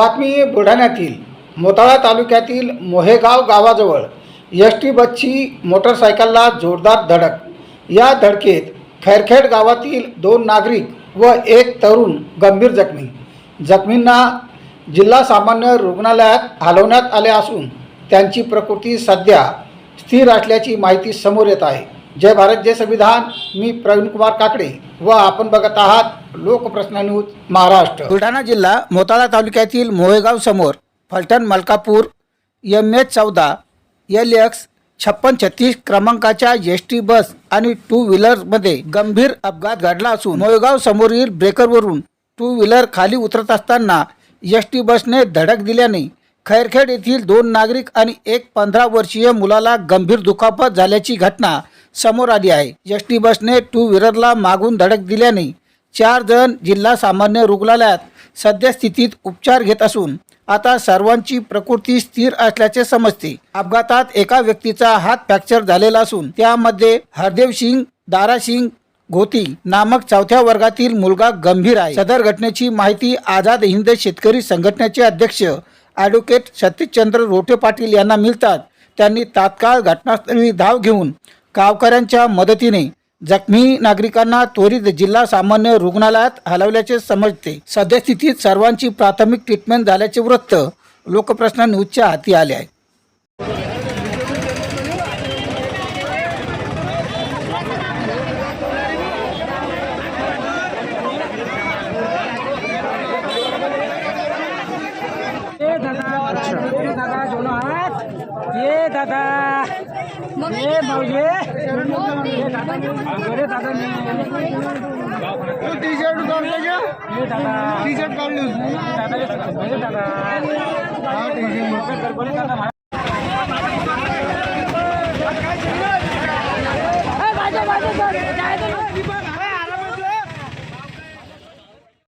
बातमी बुलढाण्यातील मोताळा तालुक्यातील मोहेगाव गावाजवळ एस टी बसची मोटरसायकलला जोरदार धडक. या धडकेत खैरखेड गावातील दोन नागरिक व एक तरुण गंभीर जखमी. जखमींना जिल्हा सामान्य रुग्णालयात हलवण्यात आले असून त्यांची प्रकृती सध्या स्थिर असल्याची माहिती समोर येत आहे. जय भारत जय संविधान. मी प्रवीण कुमार काकडे व आपण बघत आहात लोकप्रश्न न्यूज महाराष्ट्र. बुलढाणा जिल्हा मोताळा तालुक्यातील मोहेगाव समोर फलटण मलकापूर एम एच चौदा एल एक्स छप्पन छत्तीस क्रमांकाच्या एस टी बस आणि टू व्हीलरमध्ये गंभीर अपघात घडला असून मोहेगाव समोरील ब्रेकरवरून टू व्हीलर खाली उतरत असताना एस टी बसने धडक दिल्याने खैरखेड येथील दोन नागरिक आणि एक पंधरा वर्षीय मुलाला गंभीर दुखापत झाल्याची घटना समोर आली आहे. एस टी बसने टू व्हीलरला मागून धडक दिल्याने चार जण जिल्हा सामान्य रुग्णालयात सद्यस्थितीत उपचार घेत असून आता सर्वांची प्रकृती स्थिर असल्याचे समजते. अपघातात एका व्यक्तीचा हात फ्रॅक्चर झालेला असून त्यामध्ये हरदेव सिंग दारा सिंग घोती नामक चौथ्या वर्गातील मुलगा गंभीर आहे. सदर घटनेची माहिती आझाद हिंद शेतकरी संघटनेचे अध्यक्ष ॲडव्होकेट सतीशचंद्र रोठे पाटील यांना मिळतात त्यांनी तात्काळ घटनास्थळी धाव घेऊन गावकऱ्यांच्या मदतीने जखमी नागरिकांना त्वरित जिल्हा सामान्य रुग्णालयात हलवल्याचे समजते सद्यस्थितीत सर्वांची प्राथमिक ट्रीटमेंट झाल्याचे वृत्त लोकप्रश्न न्यूजच्या हाती आले आहे अच्छा दादा. ये दादा अरे दादा टी शर्ट काढले का? दादा. टी शर्ट काढली दादा हा टी शर्ट बोले दादा